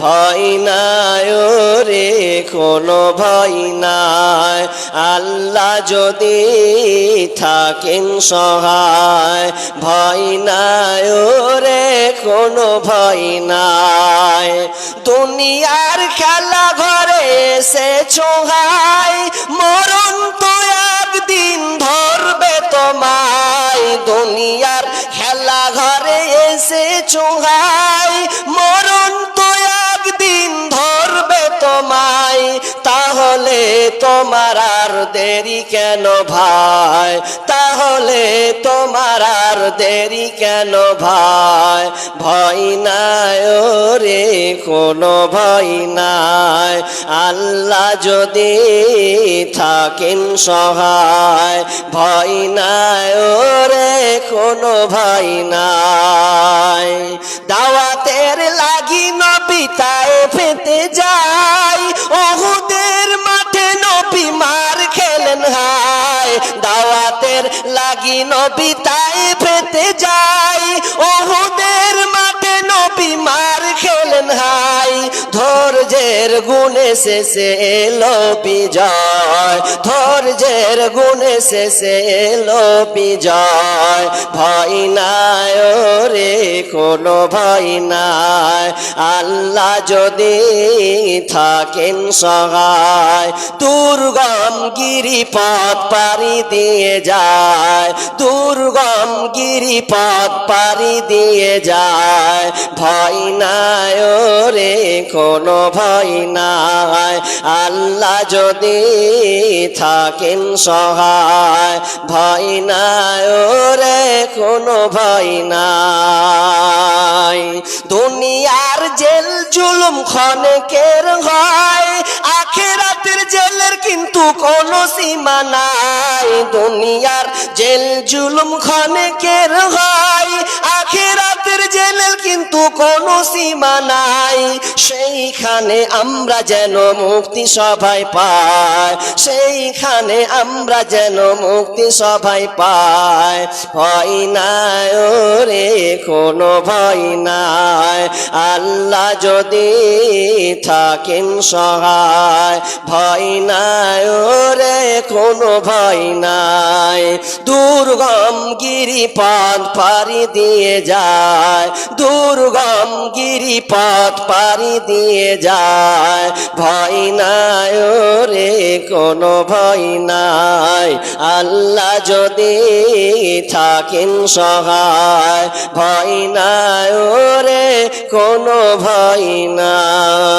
ভয় নাই রে কোনো ভয় নাই। আল্লাহ যদি থাকেন সহায়, ভয় নাই রে কোনো ভয় নাই। দুনিয়ার খেলা ঘরে এসে চোহাই, মরণ তো একদিন ধরবে তোমায়। দুনিয়ার খেলা ঘরে এসে চোহাই তোমার আর দেরি কেন ভাই? তাহলে তোমার আর দেরি কেন ভাই? ভয় নাই রে কোনো ভয় নাই। আল্লাহ যদি থাকেন সহায়, ভয় নাই রে কোনো ভয় নাই। দাওয়াতের লাগি নবী তাই ফেতে যাই। ওহুদের মাঠে নবী মার খেলেন হাই। ধৈর্যের গুণে শেষে এলো বিজয়। ধৈর্যের গুণে শেষে এলো বিজয়। ভাই রে কোনো ভাই নাই। আল্লাহ যদি থাকেন সহায় দুর্গম গিরিপথ পারি দিয়ে যায় দুর্গম গিরিপথ পারি দিয়ে যায়। ভয় নাই রে কোনো ভয় নাই। আল্লাহ যদি থাকেন সহায়, ভয় নাই রে কোনো ভয় নাই। দুনিয়ার জেল জুলুম খনেকের হয় আখেরাতের জেলের কিন্তু কোনো সীমা নাই। দুনিয়ার জেল জুলুম খনেকের হয় কিন্তু কোনো সীমা নাই। সেইখানে আমরা যেন মুক্তি সবাই পাই। সেইখানে আমরা যেন মুক্তি সবাই পাই। ভয় নাই রে কোনো ভয় নাই। আল্লাহ যদি থাকেন সহায়। ভয় নাই কোনো ভয় নাই। দুর্গম গিরি পথ পাড়ি দিয়ে যায়। দুর্গম গিরি পথ পাড়ি দিয়ে যায়। ভয় নাই রে কোনো ভয় নাই। আল্লাহ যদি থাকেন সহায়। ভয় নাই রে কোনো ভয় নাই।